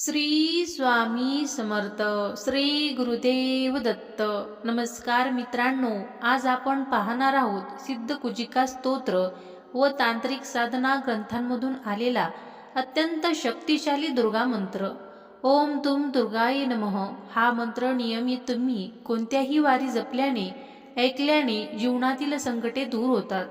श्री स्वामी समर्थ श्री गुरुदेव दत्त. नमस्कार मित्रांनो आज आपण पाहणार आहोत सिद्ध कुजिका स्तोत्र व तांत्रिक साधना ग्रंथांमधून आलेला अत्यंत शक्तिशाली दुर्गा मंत्र. ओम तुम दुर्गाय नमः. हा मंत्र नियमित तुम्ही कोणत्याही वारी जपल्याने ऐकल्याने जीवनातील संकटे दूर होतात.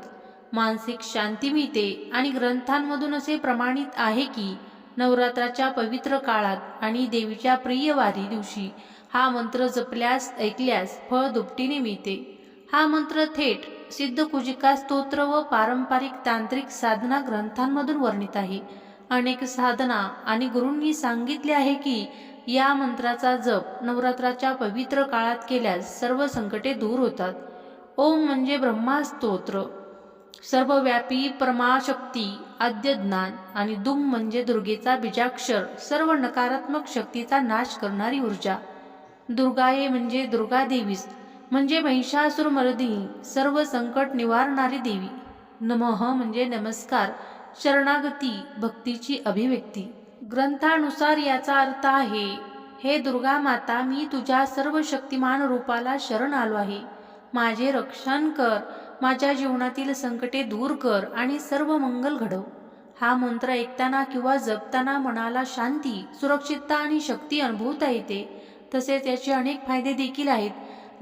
मानसिक शांती मिळते आणि ग्रंथांमधून असे प्रमाणित आहे की नवरात्राच्या पवित्र काळात आणि देवीच्या प्रिय वारी दिवशी हा मंत्र जपल्यास ऐकल्यास फळ दुपटीने मिळते. हा मंत्र थेट सिद्ध कुजिका स्तोत्र व पारंपरिक तांत्रिक साधना ग्रंथांमधून वर्णित आहे. अनेक साधना आणि गुरूंनी सांगितले आहे की या मंत्राचा जप नवरात्राच्या पवित्र काळात केल्यास सर्व संकटे दूर होतात. ओम म्हणजे ब्रह्मा स्तोत्र. सर्वव्यापी परमाशक्ती आद्य ज्ञान आणि दुम म्हणजे दुर्गेचा बीजाक्षर सर्व नकारात्मक शक्तीचा नाश करणारी ऊर्जा. दुर्गाये म्हणजे दुर्गा देवीस म्हणजे महिषासुर मर्दिनी सर्व संकट निवारणारी देवी. नमः म्हणजे नमस्कार शरणागती भक्तीची अभिव्यक्ती. ग्रंथानुसार याचा अर्थ आहे हे दुर्गा माता मी तुझ्या सर्व शक्तिमान रूपाला शरण आलो आहे. माझे रक्षण कर माझ्या जीवनातील संकटे दूर कर आणि सर्व मंगल घडव. हा मंत्र ऐकताना किंवा जपताना मनाला शांती सुरक्षितता आणि शक्ती अनुभवता येते. तसेच याचे अनेक फायदे देखील आहेत.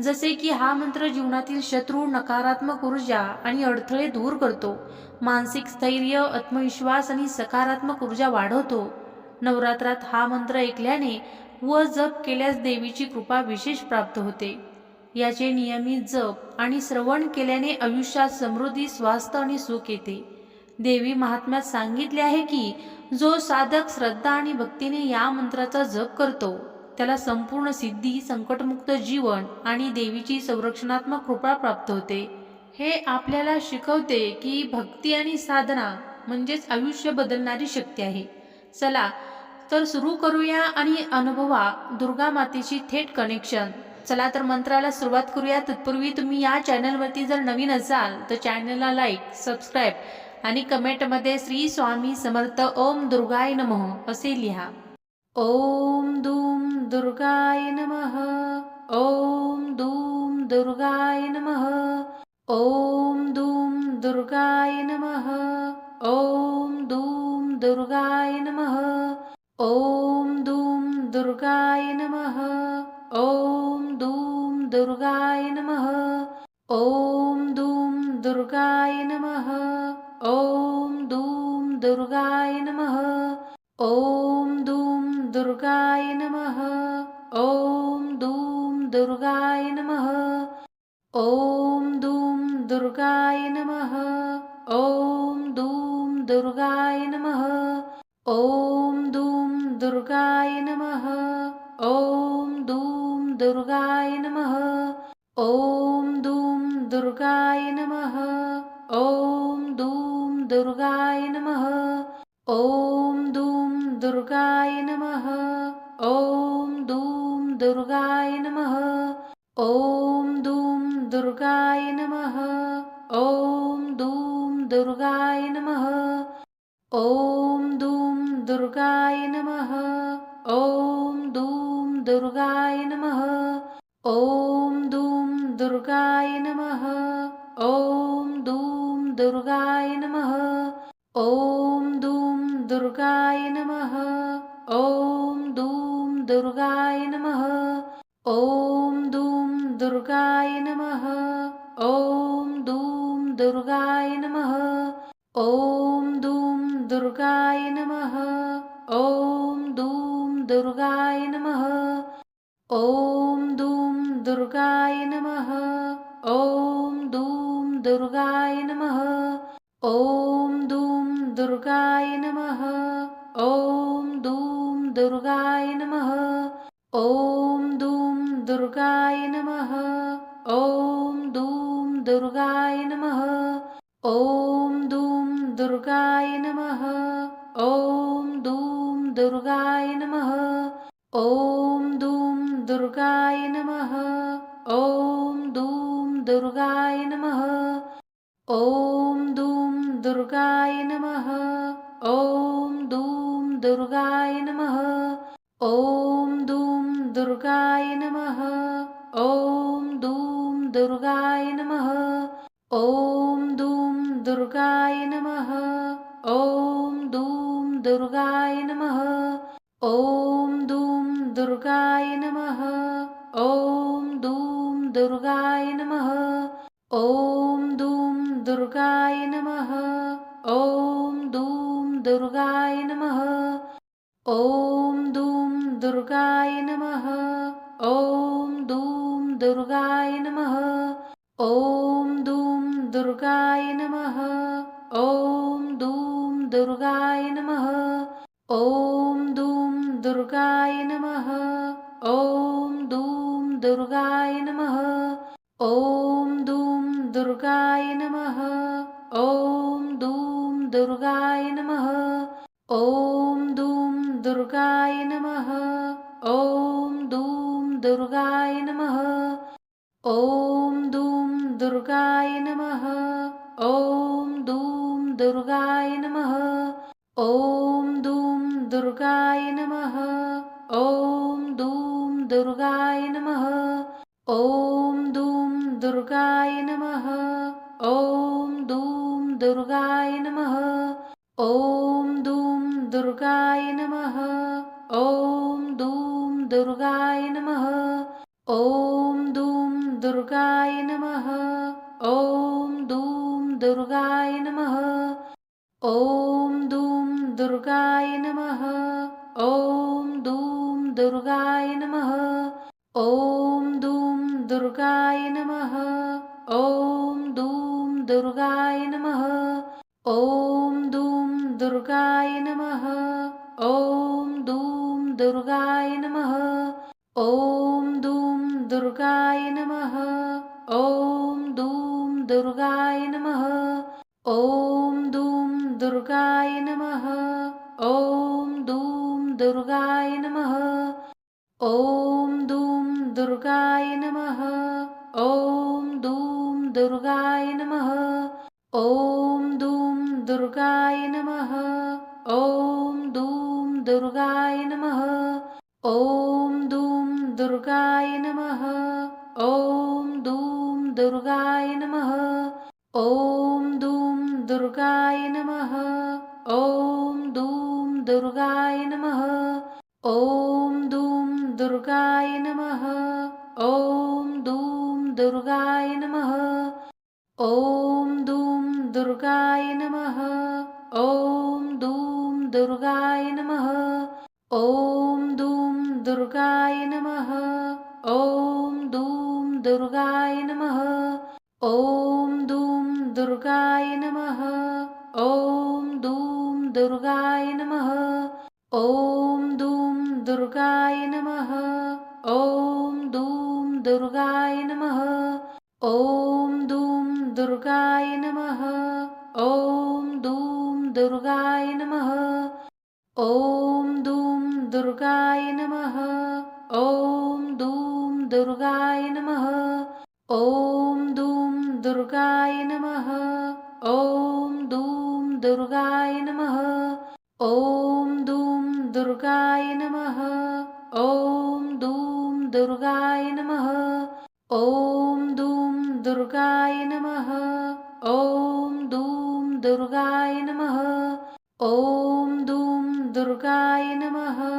जसे की हा मंत्र जीवनातील शत्रू नकारात्मक ऊर्जा आणि अडथळे दूर करतो. मानसिक स्थैर्य आत्मविश्वास आणि सकारात्मक ऊर्जा वाढवतो. नवरात्रात हा मंत्र ऐकल्याने व जप केल्यास देवीची कृपा विशेष प्राप्त होते. याचे नियमित जप आणि श्रवण केल्याने आयुष्यात समृद्धी स्वास्थ्य आणि सुख येते. देवी महात्म्यात सांगितले आहे की जो साधक श्रद्धा आणि भक्तीने या मंत्राचा जप करतो त्याला संपूर्ण सिद्धी संकटमुक्त जीवन आणि देवीची संरक्षणात्मक कृपा प्राप्त होते. हे आपल्याला शिकवते की भक्ती आणि साधना म्हणजेच आयुष्य बदलणारी शक्ती आहे. चला तर सुरू करूया आणि अनुभवा दुर्गा मातेची थेट कनेक्शन चला तर मंत्राला सुरुवात करूया. तत्पूर्वी तुम्ही या चॅनलवरती जर नवीन असाल तर चॅनलला लाईक सबस्क्राईब आणि कमेंटमध्ये श्री स्वामी समर्थ ओम दुर्गाय नमः असे लिहा. ओम दूम दुर्गाय नमः ओम दूम दुर्गाय नमः ओम दूम दुर्गाय नमः ओम दूम दुर्गाय नमः ओम दूम दुर्गाय नमः. दुर्गाय नमः। ॐ दूं दुर्गाय नमः। ॐ दूं दुर्गाय नमः। ॐ दूं दुर्गाय नमः। ॐ दूं दुर्गाय नमः। ॐ दूं दुर्गाय नमः। ॐ दूं दुर्गाय नमः। ॐ दुर्गाय नमः। ॐ दूं दुर्गाय नमः। ॐ दूं दुर्गाय नमः। ॐ दूं दुर्गाय नमः। ॐ दूं दुर्गाय नमः। ॐ दूं दुर्गाय नमः। ॐ दूं दुर्गाय नमः। ॐ दूं दुर्गाय नमः। ॐ दुर्गाय नमः। ओम दूम दुर्गाय नमः। ओम दूम दुर्गाय नमः। ओम दूम दुर्गाय नमः। ओम दूम दुर्गाय नमः। ओम दूम दुर्गाय नमः। ओम दूम दुर्गाय नमः। ओम दूम दुर्गाय नमः। ओम दूम दुर्गाय ॐ दूं दुर्गाय नमः। ॐ दूं दुर्गाय नमः। ॐ दूं दुर्गाय नमः। ॐ दूं दुर्गाय नमः। ॐ दूं दुर्गाय नमः। ॐ दूं दुर्गाय नमः। ॐ दूं दुर्गाय नमः। ॐ दूं दुर्गाय नमः। ॐ दुर्गाय नमः। ओम दूम दुर्गाय नमः। ॐ दूं दुर्गाय नमः। ॐ दूं दुर्गाय नमः। ॐ दूं दुर्गाय नमः। ॐ दूं दुर्गाय नमः। ॐ दूं दुर्गाय नमः। ॐ दूं दुर्गाय नमः। ॐ दूं दुर्गाय नमः। ॐ दूं दुर्गाय नमः। ॐ दूं दुर्गाय नमः। ॐ दूं दुर्गाय नमः ॐ दूं दुर्गाय नमः। ॐ दूं दुर्गाय नमः। ॐ दूं दुर्गाय नमः। ॐ दूं दुर्गाय नमः। ॐ दूं दुर्गाय नमः। ॐ दूं दुर्गाय नमः। ॐ दूं दुर्गाय नमः। ॐ दूं दुर्गाय नमः। ॐ दुर्गाय नमः। ॐ दूं दुर्गाय नमः। ॐ दूं दुर्गाय नमः। ॐ दूं दुर्गाय नमः। ॐ दूं दुर्गाय नमः। ॐ दूं दुर्गाय नमः। ॐ दूं दुर्गाय नमः। ॐ दूं दुर्गाय नमः। ॐ दूं दुर्गाय नमः। ॐ दूं दुर्गाय नमः। ॐ दूं दुर्गाय नमः। ॐ दूं दुर्गाय नमः। ॐ दूं दुर्गाय नमः। ॐ दूं दुर्गाय नमः। ॐ दूं दुर्गाय नमः। ॐ दूं दुर्गाय नमः। ॐ दूं दुर्गाय नमः। ॐ दूं दुर्गाय नमः। ॐ दूं दुर्गाय नमः। ॐ ॐ दूं दुर्गाय नमः। ॐ दूं दुर्गाय नमः। ॐ दूं दुर्गाय नमः। ॐ दूं दुर्गाय नमः। ॐ दूं दुर्गाय नमः। ॐ दूं दुर्गाय नमः। ॐ दूं दुर्गाय नमः। ॐ दूं दुर्गाय नमः। ॐ दुर्गाय नमः। ॐ दूं दुर्गाय नमः। ॐ दूं दुर्गाय नमः। ॐ दूं दुर्गाय नमः।